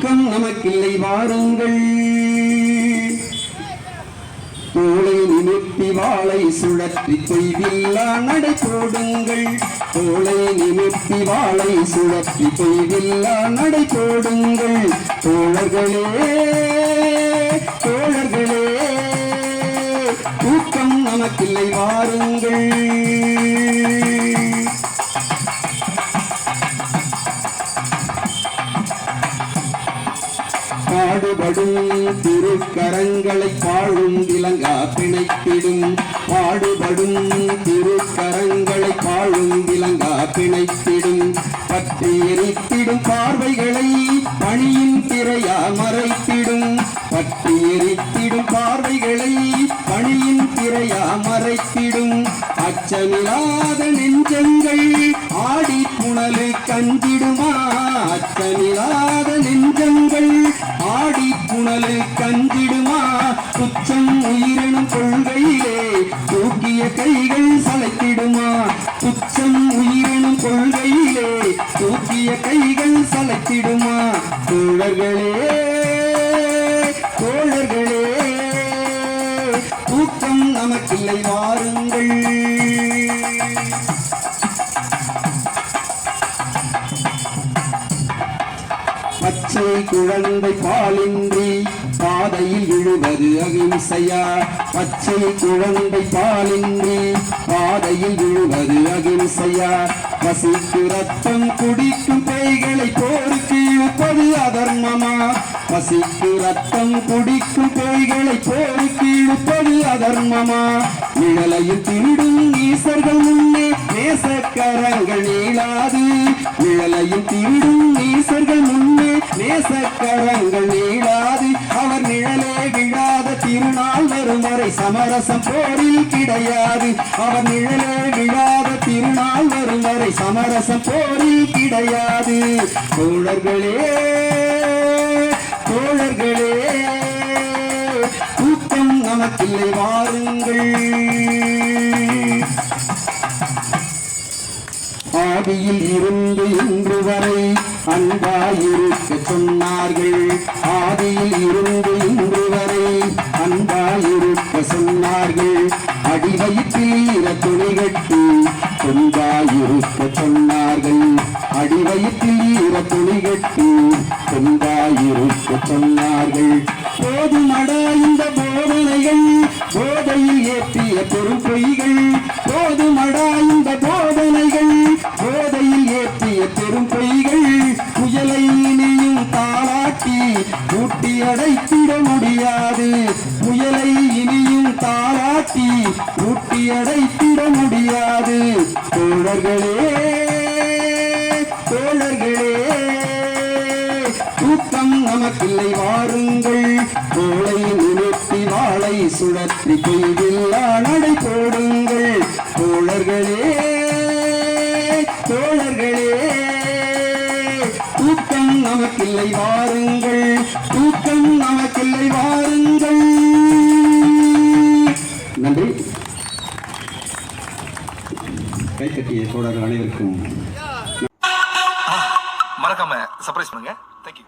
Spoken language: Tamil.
துக்கம் நமக்கில்லை வாருங்கள். தோளை நிமிர்த்தி வாளை சுழற்றி பொய்வில்லா நடை போடுங்கள். தோளை நிமிர்த்தி வாளை சுழற்றி பொய்வில்லா நடை போடுங்கள். தோழர்களே தோழர்களே தூக்கம் நமக்கில்லை வாருங்கள். பாடுபடும் திருக்கரங்களை பாழும் இலங்கா பிணைத்திடும். பாடுபடும் திருக்கரங்களை பாழும் இலங்கா பிணைத்திடும். பற்றி எரித்திடும் பார்வைகளை பணியின் திரையா மறைத்திடும். பற்றி எரித்திடும் பார்வைகளை பணியின் திரையா மறைத்திடும். அச்சமில்லாத நெஞ்சங்கள் ஆடி புனலு கஞ்சி அச்சமில்லாத நெஞ்சங்கள் ஆடி புனலு கஞ்சிடுமா? துச்சம் உயிரினும் கொள்கையிலே தூக்கிய கைகள் சளைத்திடுமா? துச்சம் உயிரினும் கொள்கையிலே தூக்கிய கைகள் சளைத்திடுமா? தோழர்களே தோழர்களே தூக்கம் நமக்கில்லை வாருங்கள். பச்சை குழந்தை பாலின்றி பாதையில் விழுவது அகிம்சையா? பச்சை குழந்தை பாலின்றி பாதையில் விழுவது அகிம்சையா? பசிக்கு ரத்தம் குடிக்கும் பேய்களை போருக்கு இழுப்பது அதர்மமா? பசிக்கு ரத்தம் குடிக்கும் பேய்களை போருக்கு இழுப்பது அதர்மமா? நிழலையில் திருடும் ஈசர்கள் முன்னே நேசக்கரங்கள் நீளாது. நிழலையில் திருடும் ஈசர்கள் முன்னே நேசக்கரங்கள் நீளாது அவர் நிழலே விழாத திருநாள் வரும் வரை சமரசம் போரில் கிடையாது. அவர் நிழலே விழாத திருநாள் வரும் வரை சமரசம் போரில் கிடையாது. தோழர்களே தோழர்களே கூட்டம் நமக்கில்லை வாருங்கள். ஆதியில் இருந்து இன்று வரை அன்பாயிருக்க சொன்னார்கள் ஆதியில் இருந்து இன்று வரை அன்பாயிருக்க சொன்னார்கள். அடி வயிற்றில் ஈர துணி கட்டி கொண்டாயிருக்க சொன்னார்கள். அடி வயிற்றில் ஈர துணி கட்டி கொண்டாயிருக்க சொன்னார்கள். போதுமடா இந்த போதனைகள் போதையில் ஏற்றிய பெரும் போதுமடா தாளாட்டி அடைத்திட முடியாது. புயலை இனியும் தாளாட்டி கூட்டி அடைத்திட முடியாது. தோழர்களே தோழர்களே தூக்கம் நமக்கில்லை வாருங்கள். கோளை நிறுத்தி வாளை சுழற்றி பெய்தில்லா நடை போடுங்கள். தோழர்களே தூக்கம் நமக்கில்லை வாருங்கள். தூக்கம் நமக்கில்லை வாருங்கள். நன்றி. கைத்தட்டிய தோழர்கள் அனைவருக்கும் மறக்காம சர்ப்ரைஸ் பண்ணுங்க. தேங்க்யூ